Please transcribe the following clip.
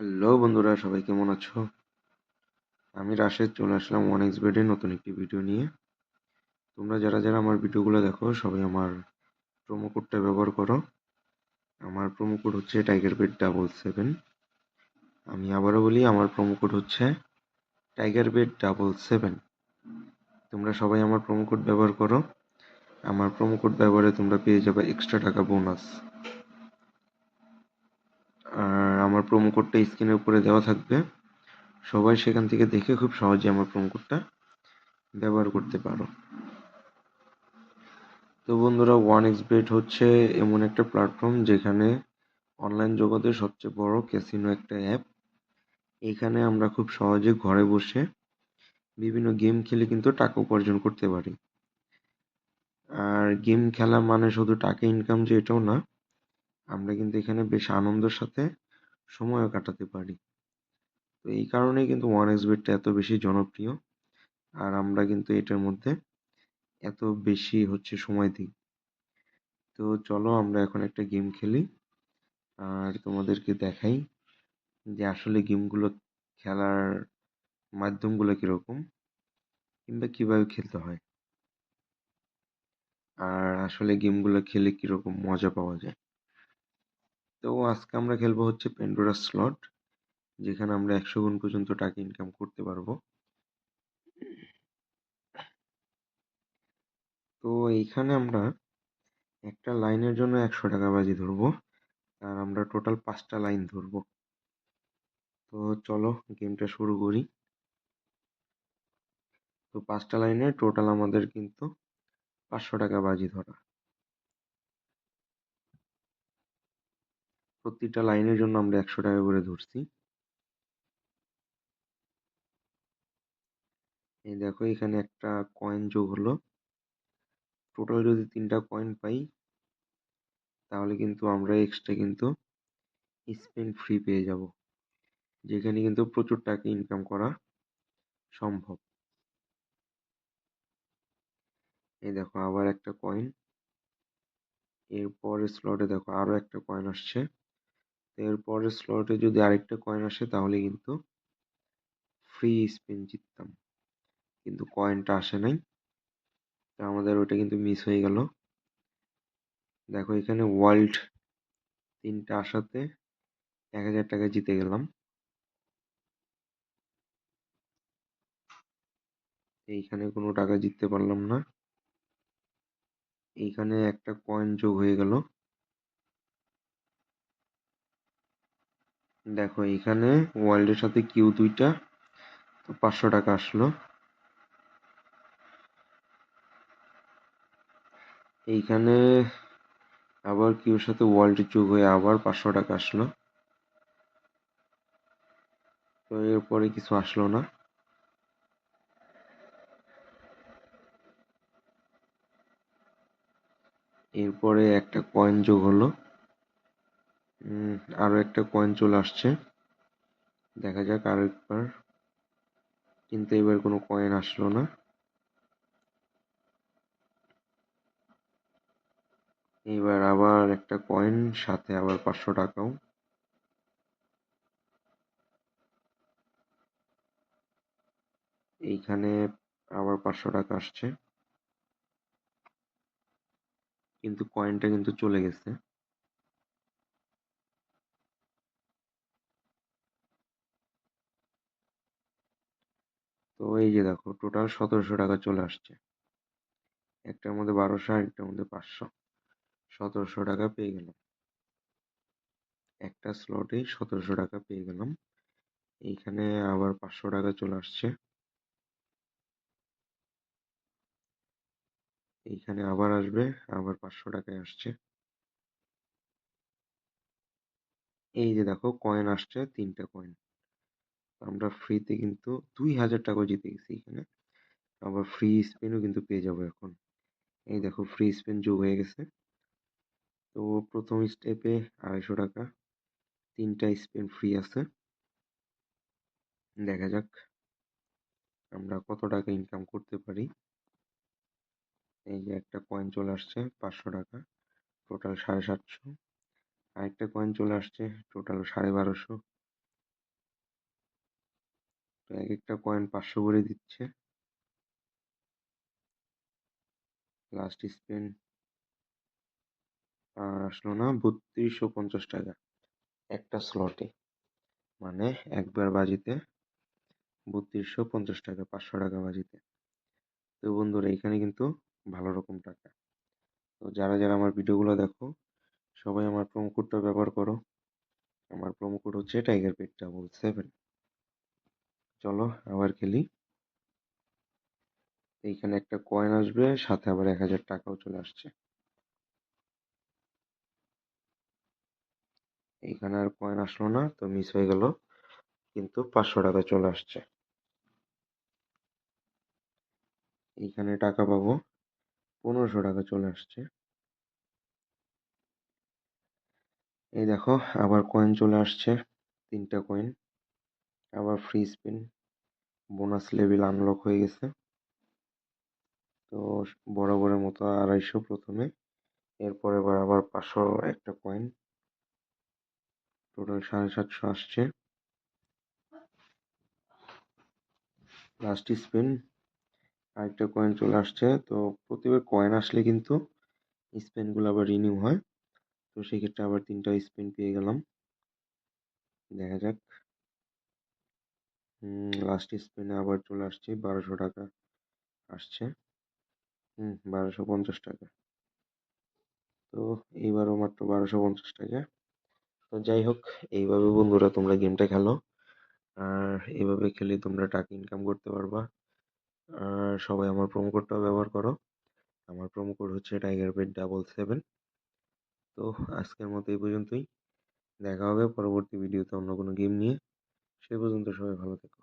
Hello বন্ধুরা, সবাই কেমন আছো? আমি রাশেদ, চলে আসলাম ওয়ান এক্স বেডের নতুন একটি ভিডিও নিয়ে। তোমরা যারা যারা আমার ভিডিওগুলো দেখো, সবাই আমার প্রোমো কোডটা ব্যবহার করো। আমার প্রোমো কোড হচ্ছে টাইগার বেড ডাবল সেভেন আমি আবারও বলি, আমার প্রোমো কোড হচ্ছে টাইগার বেড ডাবল সেভেন তোমরা সবাই আমার প্রোমো কোড ব্যবহার করো। আমার প্রোমো কোড ব্যবহারে তোমরা পেয়ে যাবে এক্সট্রা টাকা বোনাস আর আমার প্রোমো কোডটা স্ক্রিনের উপরে দেওয়া থাকবে। সবাই সেখান থেকে দেখে খুব সহজে আমার প্রোমো কোডটা ব্যবহার করতে পারো। তো বন্ধুরা ওয়ান এক্স বেট হচ্ছে এমন একটা প্ল্যাটফর্ম যেখানে অনলাইন জগতের সবচেয়ে বড় ক্যাসিনো একটা অ্যাপ এখানে আমরা খুব সহজে ঘরে বসে বিভিন্ন গেম খেলে কিন্তু টাকা উপার্জন করতে পারি। আর গেম খেলা মানে শুধু টাকা ইনকাম যে এটাও না আমরা কিন্তু এখানে বেশ আনন্দের সাথে সময়ও কাটাতে পারি। তো এই কারণেই কিন্তু ওয়ান এক্স বেটটা এত বেশি জনপ্রিয়। আর আমরা কিন্তু এটার মধ্যে এত বেশি হচ্ছে সময় দিই। তো চলো আমরা এখন একটা গেম খেলি। আর তোমাদেরকে দেখাই যে আসলে গেমগুলো খেলার মাধ্যমগুলো কীরকম কিংবা কীভাবে খেলতে হয়। আর আসলে গেমগুলো খেলে কীরকম মজা পাওয়া যায়। তো আজকে আমরা খেলব হচ্ছে পেন্ডোরা স্লট যেখানে আমরা একশো গুণ পর্যন্ত টাকা ইনকাম করতে পারব। তো এইখানে আমরা একটা লাইনের জন্য একশো টাকা বাজি ধরবো, আর আমরা টোটাল পাঁচটা লাইন ধরবো। তো চলো গেমটা শুরু করি। তো পাঁচটা লাইনে টোটাল আমাদের কিন্তু পাঁচশো টাকা বাজি ধরা। প্রতিটা লাইনের জন্য আমরা একশো টাকা করে ধরছি। এই দেখো এখানে একটা কয়েন যোগ হলো। টোটাল যদি তিনটা কয়েন পাই, তাহলে কিন্তু আমরা এক্সট্রা কিন্তু স্পেন ফ্রি পেয়ে যাব। যেখানে কিন্তু প্রচুর টাকা ইনকাম করা সম্ভব। এই দেখো আবার একটা কয়েন এরপরের স্লটে দেখো আরও একটা কয়েন আসছে। এরপরের স্লটে যদি আরেকটা কয়েন আসে, তাহলে কিন্তু ফ্রি স্পিন জিততাম। কিন্তু কয়েনটা আসে নাই। তা আমাদের ওটা কিন্তু মিস হয়ে গেল। দেখো, এখানে ওয়ার্ল্ড তিনটা আসাতে এক হাজার টাকা জিতে গেলাম। এইখানে কোনো টাকা জিততে পারলাম না। এইখানে একটা কয়েন যোগ হয়ে গেল। দেখো, এখানে ওয়ার্ল্ডের সাথে কিউ দুইটা পাঁচশো টাকা আসলো। এইখানে আবার কিউর সাথে ওয়ার্ল্ড যোগ হয়ে আবার পাঁচশো টাকা আসলো। তো এরপরে কিছু আসলো না। এরপরে একটা কয়েন যোগ হলো। আরও একটা কয়েন চলে আসছে। দেখা যাক আর একবার কিন্তু এবার কোনো কয়েন আসলো না। এবার আবার একটা কয়েন সাথে আবার পাঁচশো টাকাও। এইখানে আবার পাঁচশো টাকা আসছে। কিন্তু কয়েনটা কিন্তু চলে গেছে। তো এই যে দেখো টোটাল সতেরোশো টাকা চলে আসছে। একটার মধ্যে বারোশো একটার মধ্যে পাঁচশো। সতেরোশো টাকা পেয়ে গেলাম। একটা স্লটেই সতেরোশো টাকা পেয়ে গেলাম। এইখানে আবার পাঁচশো টাকা চলে আসছে। এইখানে আবার আসবে, আবার পাঁচশো টাকায় আসছে। এই যে দেখো কয়েন আসছে, তিনটা কয়েন আমরা ফ্রিতে কিন্তু দুই হাজার টাকা জিতে গেছি এখানে। আবার ফ্রি স্পিনও কিন্তু পেয়ে যাব এখন। এই দেখো ফ্রি স্পিন যোগ হয়ে গেছে। তো প্রথম স্টেপে আড়াইশো টাকা, তিনটা স্পিন ফ্রি আছে। দেখা যাক আমরা কত টাকা ইনকাম করতে পারি। এই যে একটা কয়েন চলে আসছে পাঁচশো টাকা টোটাল সাড়ে সাতশো। আরেকটা কয়েন চলে আসছে টোটাল সাড়ে বারোশো। এক একটা কয়েন পাঁচশো করে দিচ্ছে। লাস্ট স্পিন আর আসলো না বত্রিশশো পঞ্চাশ টাকা একটা স্লটে মানে একবার বাজিতে বত্রিশশো পঞ্চাশ টাকা, পাঁচশো টাকা বাজিতে। তো বন্ধুরা, এখানে কিন্তু ভালো রকম টাকা। তো যারা যারা আমার ভিডিওগুলো দেখো, সবাই আমার প্রোমো কোডটা ব্যবহার করো। আমার প্রোমো কোড হচ্ছে টাইগার পেট ডাবল সেভেন চলো আবার খেলি। এইখানে একটা কয়েন আসবে, সাথে আবার এক হাজার টাকাও চলে আসছে। এইখানে আর কয়েন আসলো না, তো মিস হয়ে গেল, কিন্তু পাঁচশো টাকা চলে আসছে। এইখানে টাকা পাবো, পনেরোশো টাকা চলে আসছে। এই দেখো, আবার কয়েন চলে আসছে, তিনটা কয়েন আবার free spin bonus level unlock হয়ে গেছে। তো বরাবরের মতো আড়াইশো প্রথমে, এরপরে এবার আবার পাঁচশো একটা কয়েন টোটাল সাড়ে সাতশো আসছে। লাস্ট স্পিন আরেকটা কয়েন চলে আসছে। তো প্রতিবার কয়েন আসলে কিন্তু স্পিনগুলো আবার রিনিউ হয়। তো সেক্ষেত্রে আবার তিনটা স্পিন পেয়ে গেলাম। দেখা যাক। লাস্ট স্পিনে আবার চলে আসছে, বারোশো টাকা আসছে। হুম, বারোশো পঞ্চাশ টাকা। তো এইবারও মাত্র বারোশো পঞ্চাশ টাকা। তো যাই হোক, এইভাবে বন্ধুরা তোমরা গেমটা খেলো। আর এইভাবে খেলে তোমরা টাকা ইনকাম করতে পারবা। আর সবাই আমার প্রোমো কোডটাও ব্যবহার করো। আমার প্রোমো কোড হচ্ছে টাইগার বেড ডাবল সেভেন তো আজকের মতো এই পর্যন্তই। দেখা হবে পরবর্তী ভিডিওতে অন্য কোনো গেম নিয়ে। সে পর্যন্ত সবাই ভালো থেকো।